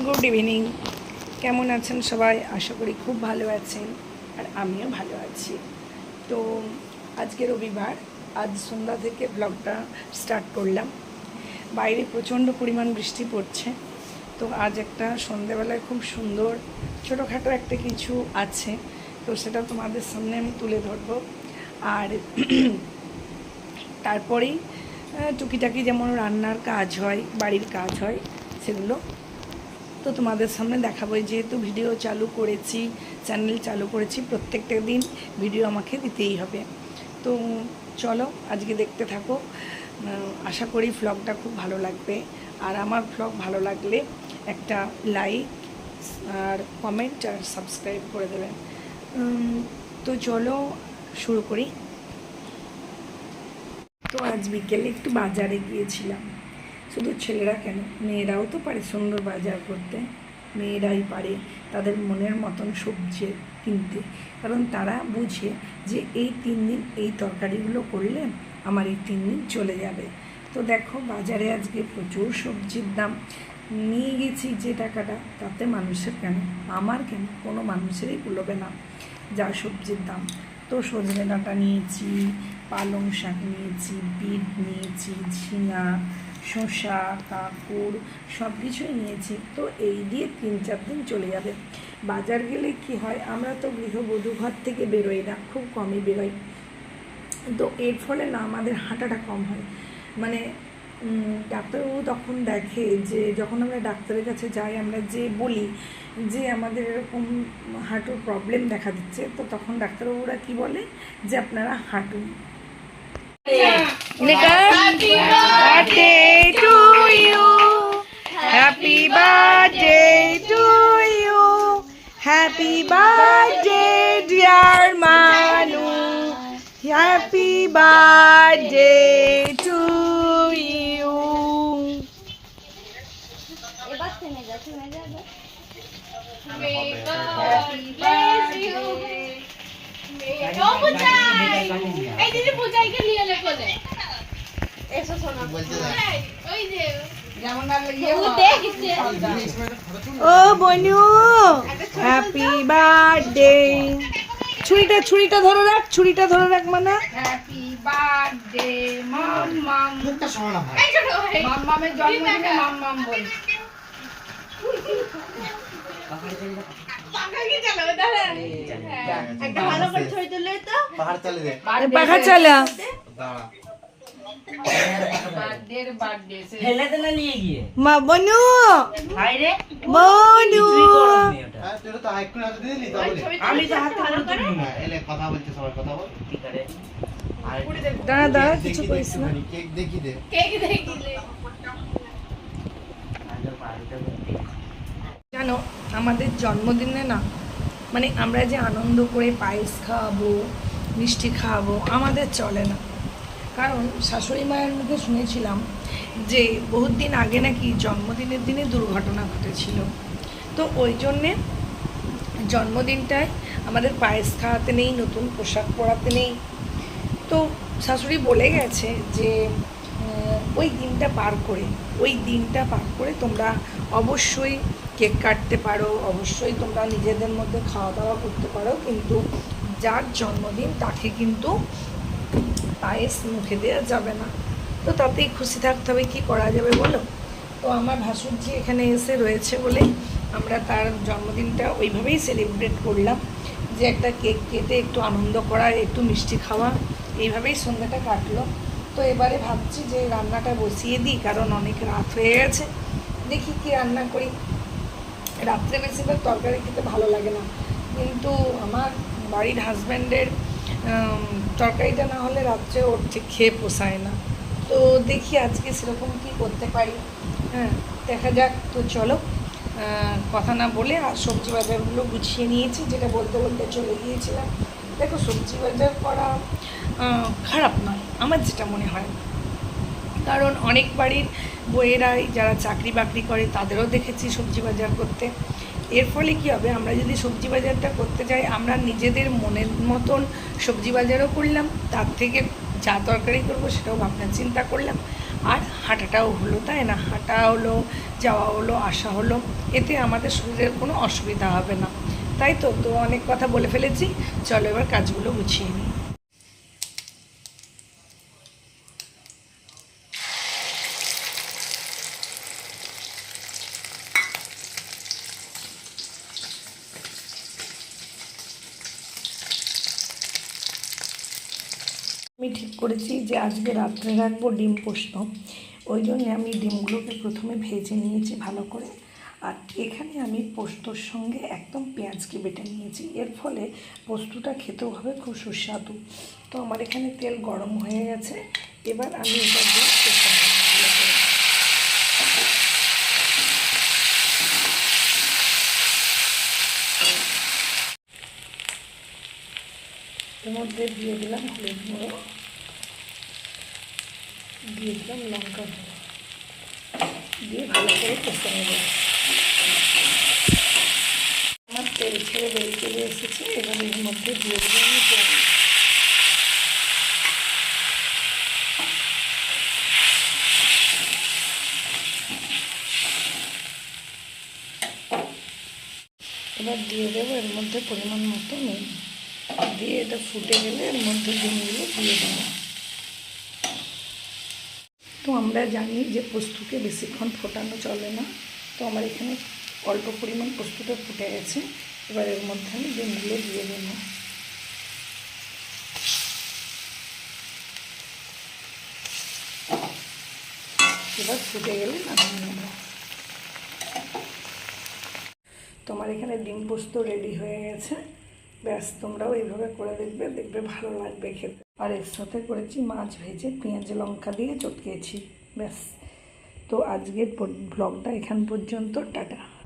Good evening কেমন আছেন সবাই? আশা করি খুব ভালো আছেন আর আমিও ভালো আছি। তো আজকে রবিবার, আজ সন্ধ্যা থেকে ব্লগটা স্টার্ট করলাম। বাইরে প্রচণ্ড পরিমাণ বৃষ্টি পড়ছে। তো আজ একটা সন্ধেবেলায় খুব সুন্দর, ছোটোখাটো একটা কিছু আছে। তো সেটা তোমাদের সামনে আমি তুলে ধরবো। আর তারপরেই টুকিটাকি যেমন রান্নার কাজ হয়, বাড়ির কাজ হয়, সেগুলো তো তোমাদের সামনে দেখাবো যেহেতু ভিডিও চালু করেছি, চ্যানেল চালু করেছি, প্রত্যেকটা দিন ভিডিও আমাকে দিতেই হবে। তো চলো আজকে দেখতে থাকো। আশা করি ফ্লগটা খুব ভালো লাগবে। আর আমার ফ্লগ ভালো লাগলে একটা লাইক আর কমেন্ট আর সাবস্ক্রাইব করে দেবেন তো চলো শুরু করি। তো আজ বিকেলে একটু বাজারে গিয়েছিলাম। শুধু ছেলেরা কেন? মেয়েরাও তো পারে সুন্দর বাজার করতে। মেয়েরাই পারে তাদের মনের মতন সবজি কিনতে। কারণ তারা বুঝে যে এই তিন দিন এই তরকারিগুলো করলে আমার এই তিন দিন চলে যাবে। তো দেখো, বাজারে আজকে প্রচুর সবজির দাম। নিয়ে গেছি যে টাকাটা, তাতে মানুষের কেন? আমার কেন? কোনো মানুষেরই কুলোবে না যা সবজির দাম। তো সজনে ডাঁটা নিয়েছি, পালং শাক নিয়েছি, বিট নিয়েছি, ঝিঙা শসা কাকুর সব কিছুই নিয়েছি। তো এই দিয়ে তিন চার দিন চলে যাবে। বাজার গেলে কি হয়, আমরা তো গৃহবধূ ঘর থেকে বেরোই না, খুব কমই বেরোই। তো এর ফলে না আমাদের হাঁটাটা কম হয়। মানে ডাক্তারবাবু তখন দেখে যে, যখন আমরা ডাক্তারের কাছে যাই, আমরা যে বলি যে, আমাদের এরকম হাঁটুর প্রবলেম দেখা দিচ্ছে, তো তখন ডাক্তারবাবুরা কি বলে? যে, আপনারা হাঁটুন। Happy birthday to you. Happy birthday to you. Happy birthday, dear Manu. Happy birthday ও বনু হ্যাপি বার্থডে ছুরিটা ছুরিটা ধরে রাখ ছুরিটা ধরে রাখ মানে। Happy birthday mum mum. মামের জন্মদিনে মাম মাম বল। পাখা চালা। মা বনু! বনু! দাঁড়া দাঁড়া কিছু করিস না। কেক দেখি দে। জানো আমাদের জন্মদিনে না মানে আমরা যে আনন্দ করে পায়েস খাওয়াবো মিষ্টি খাওয়াবো আমাদের চলে না। কারণ শাশুড়ি মায়ের মুখে শুনেছিলাম যে বহুত দিন আগে নাকি জন্মদিনের দিনে দুর্ঘটনা ঘটেছিল। তো ওই জন্যে জন্মদিনটায় আমাদের পায়েস খাওয়াতে নেই, নতুন পোশাক পরাতে নেই। তো শাশুড়ি বলে গেছে যে ওই দিনটা পার করে, ওই দিনটা পার করে তোমরা অবশ্যই কেক কাটতে পারো, অবশ্যই তোমরা নিজেদের মধ্যে খাওয়া দাওয়া করতে পারো, কিন্তু যার জন্মদিন তাকে কিন্তু পায়েস মুখে দেওয়া যাবে না। তো তাতেই খুশি থাকতে হবে, কী করা যাবে বলো? তো আমার ভাসুরজি এখানে এসে রয়েছে বলে আমরা তার জন্মদিনটা ওইভাবেই সেলিব্রেট করলাম যে একটা কেক কেটে একটু আনন্দ করা, একটু মিষ্টি খাওয়া, এইভাবেই সন্ধ্যাটা কাটলো। তো এবারে ভাবছি যে রান্নাটা বসিয়ে দিই, কারণ অনেক রাত হয়ে গেছে। দেখি কি রান্না করি। রাত্রে বেশিরভাগ তরকারি খেতে ভালো লাগে না। কিন্তু আমার বাড়ির হাজব্যান্ডের তরকারিটা না হলে রাত্রে ওর ঠিক খেয়ে পোষায় না। তো দেখি আজকে সেরকম কি করতে পারি। হ্যাঁ দেখা যাক। তো চলো কথা না বলে আর সবজি বাজারগুলো গুছিয়ে নিয়েছি, যেটা বলতে বলতে চলে গিয়েছিলাম। দেখো, সবজি বাজার করা খারাপ নয়, আমার যেটা মনে হয়। কারণ অনেক বাড়ির বইয়েরাই যারা চাকরি বাকরি করে, তাদেরও দেখেছি সবজি বাজার করতে। এর ফলে কি হবে? আমরা যদি সবজি বাজারটা করতে যাই, আমরা নিজেদের মনের মতন সবজি বাজারও করলাম, তার থেকে যা তরকারি করব সেটাও ভাবনা চিন্তা করলাম। আর হাঁটাটাও হলো, তাই না? হাঁটা হলো, যাওয়া হলো, আসা হলো, এতে আমাদের শরীরের কোনো অসুবিধা হবে না। তাই তো? তো অনেক কথা বলে ফেলেছি। চলো এবার কাজগুলো গুছিয়ে নিই। আমি ঠিক করেছি যে আজকে রাত্রে রাখব ডিম পোস্ত। ওই জন্যে আমি ডিমগুলোকে প্রথমে ভেজে নিয়েছি ভালো করে। আর এখানে আমি পোস্তর সঙ্গে একদম পেঁয়াজকে বেটে নিয়েছি। এর ফলে পোস্তটা খেতেও হবে খুব সুস্বাদু। তো আমার এখানে তেল গরম হয়ে গেছে। এবার আমি এটা দিয়ে এর মধ্যে দিয়ে দিলাম হলুদ গুঁড়ো দিয়ে দিলাম লঙ্কা। দিয়ে ভালো করে কষে নেব আমার তেল ছেড়ে বের চলে এসেছে, এবার এর মধ্যে দিয়ে দিলাম জল। এবার দিয়ে দেবো এর মধ্যে পরিমাণ মতো নুন। দিয়ে এটা ফুটে গেলে এর মধ্যে ডিমগুলো দিয়ে দেবো। তো আমরা জানি যে পোস্তকে বেশিক্ষণ ফোটানো চলে না। তো আমার এখানে অল্প পরিমাণ পোস্তটা ফুটে গেছে। এবার এর মধ্যে আমি ডিমগুলো দিয়ে দেবো। এবার ফুটে গেলে নামিয়ে নেব। তোমার এখানে ডিম পোস্ত রেডি হয়ে গেছে। ব্যাস, তোমরাও এইভাবে করে দেখবে দেখবে ভালো লাগবে খেতে। আর এর সাথে করেছি মাছ ভেজে, পেঁয়াজ, লঙ্কা দিয়ে চটকেছি, ব্যাস। তো আজকের ব্লগটা এখান পর্যন্ত, টাটা।